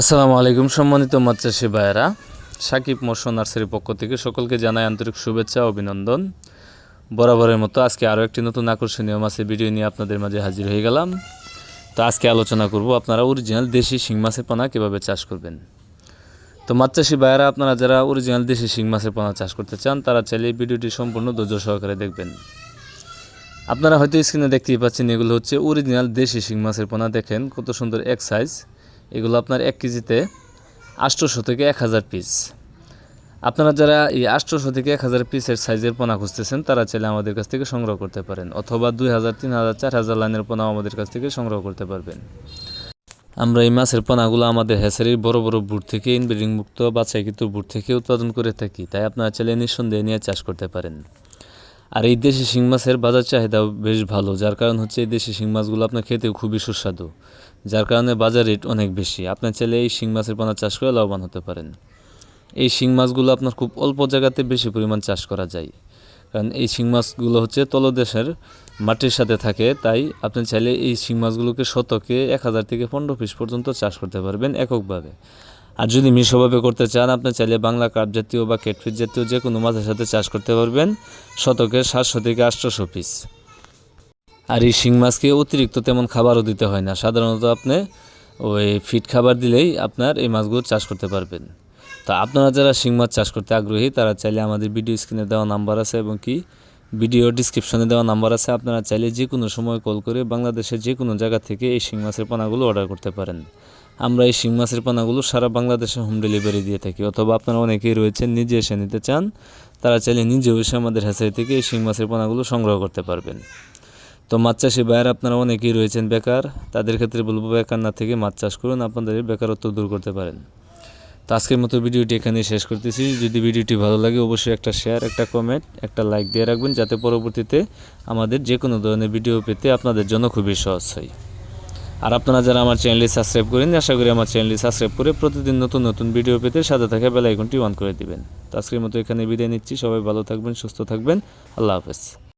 আসসালামু আলাইকুম, সম্মানিত মাছ চাষি ভাইয়েরা। সাকিব মোশন নার্সারির পক্ষ থেকে সকলকে জানাই আন্তরিক শুভেচ্ছা অভিনন্দন। বরাবরের মতো আজকে আরও একটি নতুন আকর্ষণীয় মাছের ভিডিও নিয়ে আপনাদের মাঝে হাজির হয়ে গেলাম। তো আজকে আলোচনা করব আপনারা অরিজিনাল দেশি শিং মাছের পোনা কীভাবে চাষ করবেন। তো মাছ চাষি ভাইয়েরা, আপনারা যারা অরিজিনাল দেশি শিং মাছের পানা চাষ করতে চান, তারা চাইলে ভিডিওটি সম্পূর্ণ ধৈর্য সহকারে দেখবেন। আপনারা হয়তো স্ক্রিনে দেখতেই পাচ্ছেন, এগুলো হচ্ছে অরিজিনাল দেশি শিং মাছের পোনা। দেখেন কত সুন্দর এক সাইজ এগুলো আপনার এক কেজিতে আটশোশো থেকে এক হাজার পিস আপনারা যারা এই আটশোশো থেকে এক হাজার পিসের সাইজের পোনা খুঁজতেছেন, তারা চাইলে আমাদের কাছ থেকে সংগ্রহ করতে পারেন, অথবা দুই হাজার, তিন হাজার, চার হাজার লাইনের পোনাও আমাদের কাছ থেকে সংগ্রহ করতে পারবেন। আমরা এই মাছের পোনাগুলো আমাদের হ্যাসারির বড় বড় বুট থেকে ইনব্রিডিং মুক্ত বাছাইকৃত বুট থেকে উৎপাদন করে থাকি, তাই আপনারা চাইলে নিঃসন্দেহে নিয়ে চাষ করতে পারেন। আর এই দেশি শিং মাছের বাজার চাহিদাও বেশ ভালো, যার কারণ হচ্ছে এই দেশি শিং মাছগুলো আপনার খেতেও খুবই সুস্বাদু, যার কারণে বাজার রেট অনেক বেশি। আপনার চাইলে এই শিং মাছের পোনা চাষ করে লাভবান হতে পারেন। এই শিং মাছগুলো আপনার খুব অল্প জায়গাতে বেশি পরিমাণ চাষ করা যায়। কারণ এই শিং মাছগুলো হচ্ছে তলদেশের মাটির সাথে থাকে, তাই আপনি চাইলে এই শিং মাছগুলোকে শতকে এক হাজার থেকে পনেরো পিস পর্যন্ত চাষ করতে পারবেন এককভাবে। আর যদি মিশ্রভাবে করতে চান, আপনি চাইলে বাংলা কাঠ জাতীয় বা কেটফিট জাতীয় যে কোনো মাছের সাথে চাষ করতে পারবেন। শতকে সাতশো থেকে আটশোশো পিস। আর এই শিং মাছকে অতিরিক্ত তেমন খাবারও দিতে হয় না। সাধারণত আপনি ওই ফিট খাবার দিলেই আপনার এই মাছগুলো চাষ করতে পারবেন। তা আপনারা যারা শিং মাছ চাষ করতে আগ্রহী, তারা চাইলে আমাদের ভিডিও স্ক্রিনে দেওয়া নাম্বার আছে এবং কি ভিডিও ডিসক্রিপশনে দেওয়া নাম্বার আছে। আপনারা চাইলে যে কোনো সময় কল করে বাংলাদেশের যে কোনো জায়গা থেকে এই শিং মাছের পোনাগুলো অর্ডার করতে পারেন। আমরা এই শিং মাছের পানাগুলো সারা বাংলাদেশে হোম ডেলিভারি দিয়ে থাকি। অথবা আপনারা অনেকেই রয়েছেন, নিজে এসে নিতে চান, তারা চাইলে নিজেও এসে আমাদের হ্যাচারি থেকে এই শিং মাছের পানাগুলো সংগ্রহ করতে পারবেন। তো মাছ চাষি বাইরে আপনারা অনেকেই রয়েছেন বেকার, তাদের ক্ষেত্রে বলব বেকার না থেকে মাছ চাষ করুন, আপনাদের বেকারত্ব দূর করতে পারেন। তো আজকের মতো ভিডিওটি এখানে শেষ করতেছি। যদি ভিডিওটি ভালো লাগে, অবশ্যই একটা শেয়ার একটা কমেন্ট একটা লাইক দিয়ে রাখবেন, যাতে পরবর্তীতে আমাদের যে কোনো ধরনের ভিডিও পেতে আপনাদের জন্য খুবই সহজ হয়। আর আপনারা যারা আমার চ্যানেলটি সাবস্ক্রাইব করেন, আশা করি আমার চ্যানেলটি সাবস্ক্রাইব করে প্রতিদিন নতুন নতুন ভিডিও পেতে সাথে থাকা বেল আইকনটি অন করে দিবেন। তো আজকের মতো এখানে বিদায় নিচ্ছি। সবাই ভালো থাকবেন, সুস্থ থাকবেন। আল্লাহ হাফেজ।